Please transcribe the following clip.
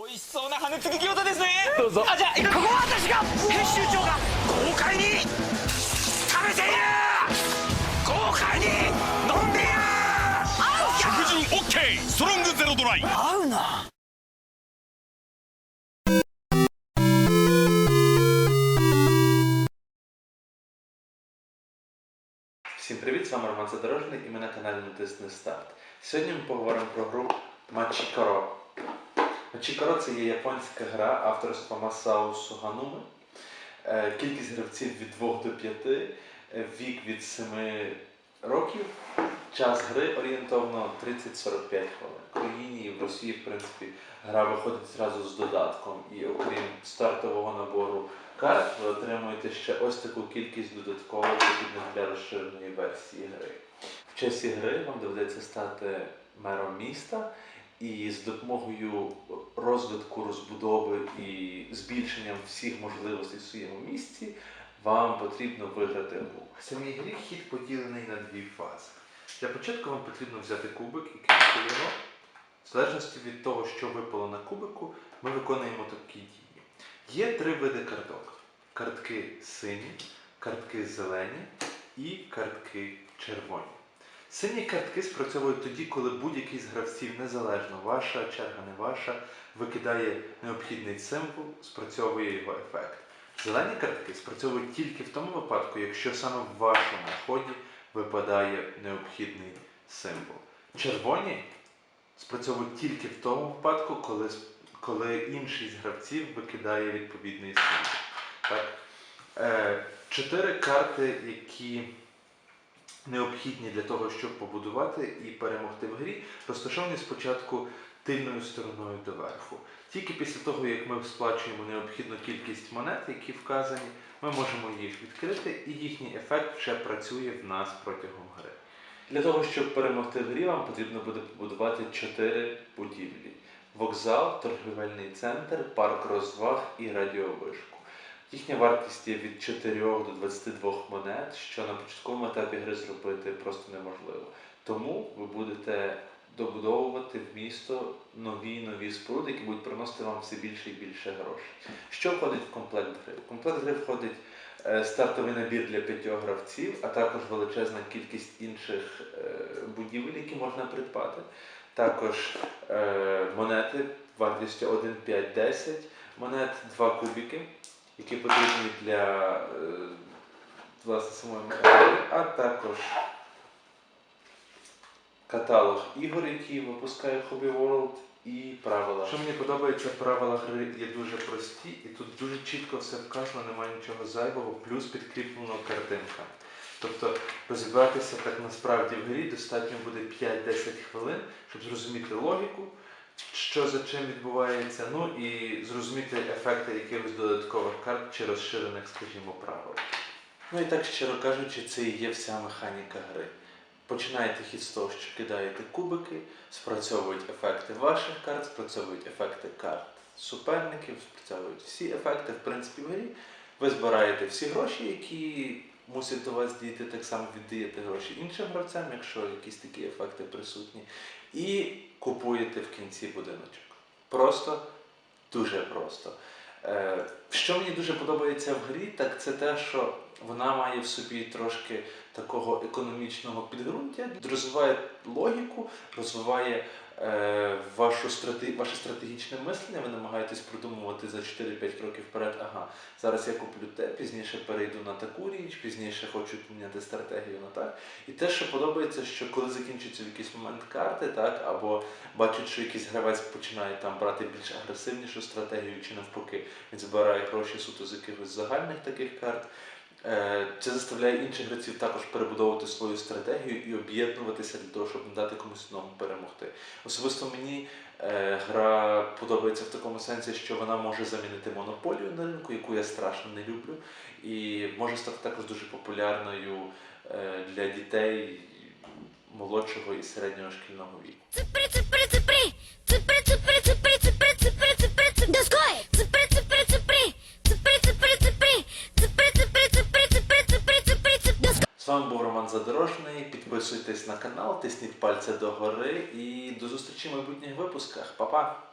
美味しそうな羽根付き餃子ですねどうぞあじゃあここは私が編集長が豪快に食べている豪快に飲んでいる食人 OK ストロングゼロドライ合うな Всім привіт, з вами Роман Задорожний і ми на каналі Натисни Старт. Сьогодні ми поговоримо про гру Мачікоро. Мачікоро це є японська гра авторства Масао Сугануми. Е, Кількість гравців від 2 до 5, е, вік від 7 років. Час гри орієнтовно 30-45 хвилин. В Україні і в Росії, в принципі, гра виходить зразу з додатком. І окрім стартового набору карт, ви отримуєте ще ось таку кількість додаткових потрібних для розширеної версії гри. В часі гри вам доведеться стати мером міста, і з допомогою розвитку, розбудови і збільшенням всіх можливостей в своєму місті вам потрібно виграти гру. Самій грі хід поділений на дві фази. Для початку вам потрібно взяти кубик і кинути його. В залежності від того, що випало на кубику, ми виконуємо такі дії. Є три види карток: картки сині, картки зелені і картки червоні. Сині картки спрацьовують тоді, коли будь-який з гравців, незалежно ваша черга, не ваша, викидає необхідний символ, спрацьовує його ефект. Зелені картки спрацьовують тільки в тому випадку, якщо саме в вашому ході випадає необхідний символ. Червоні спрацьовують тільки в тому випадку, коли, коли інший з гравців викидає відповідний символ. Так? Е, чотири карти, які необхідні для того, щоб побудувати і перемогти в грі, розташовані спочатку тильною стороною доверху. Тільки після того, як ми сплачуємо необхідну кількість монет, які вказані, ми можемо їх відкрити, і їхній ефект вже працює в нас протягом гри. Для того, щоб перемогти в грі, вам потрібно буде побудувати чотири будівлі: вокзал, торгівельний центр, парк розваг і радіовишку. Їхня вартість є від 4 до 22 монет, що на початковому етапі гри зробити просто неможливо. Тому ви будете добудовувати в місто нові нові споруди, які будуть приносити вам все більше і більше грошей. Що входить в комплект гри? В комплект гри входить е, стартовий набір для п'ятьох гравців, а також величезна кількість інших е, будівель, які можна придбати. Також е, монети вартістю 1, 5, 10, монет 2 кубики, які потрібні для е, власне самої механіки, а також каталог ігор, які випускає Hobby World, і правила. Що мені подобається, правила гри є дуже прості, і тут дуже чітко все вказано, немає нічого зайвого, плюс підкріплено картинка. Тобто розібратися так насправді в грі достатньо буде 5-10 хвилин, щоб зрозуміти логіку, що за чим відбувається, ну і зрозуміти ефекти якихось додаткових карт чи розширених, скажімо, правил. Ну і так, щиро кажучи, це і є вся механіка гри. Починаєте хід з того, що кидаєте кубики, спрацьовують ефекти ваших карт, спрацьовують ефекти карт суперників, спрацьовують всі ефекти, в принципі, в грі. Ви збираєте всі гроші, які мусять до вас дійти, так само віддаєте гроші іншим гравцям, якщо якісь такі ефекти присутні, і купуєте в кінці будиночок. Просто дуже просто. Е, Що мені дуже подобається в грі, так це те, що вона має в собі трошки такого економічного підґрунтя, розвиває логіку, розвиває е, вашу страти... ваше стратегічне мислення. Ви намагаєтесь продумувати за 4-5 кроків вперед. Ага, зараз я куплю те, пізніше перейду на таку річ, пізніше хочу поміняти стратегію на так. І те, що подобається, що коли закінчується в якийсь момент карти, так, або бачать, що якийсь гравець починає там брати більш агресивнішу стратегію, чи навпаки, він збирає гроші суто з якихось загальних таких карт. Е, Це заставляє інших гравців також перебудовувати свою стратегію і об'єднуватися для того, щоб не дати комусь одному перемогти. Особисто мені е, гра подобається в такому сенсі, що вона може замінити монополію на ринку, яку я страшно не люблю, і може стати також дуже популярною е, для дітей молодшого і середнього шкільного віку. Ципри, ципри, ципри! Ципри, ципри, ципри, ципри, ципри, ципри, ципри! Доской! Вами був Роман Задорожний. Підписуйтесь на канал, тисніть пальця догори і до зустрічі в майбутніх випусках. Па-па!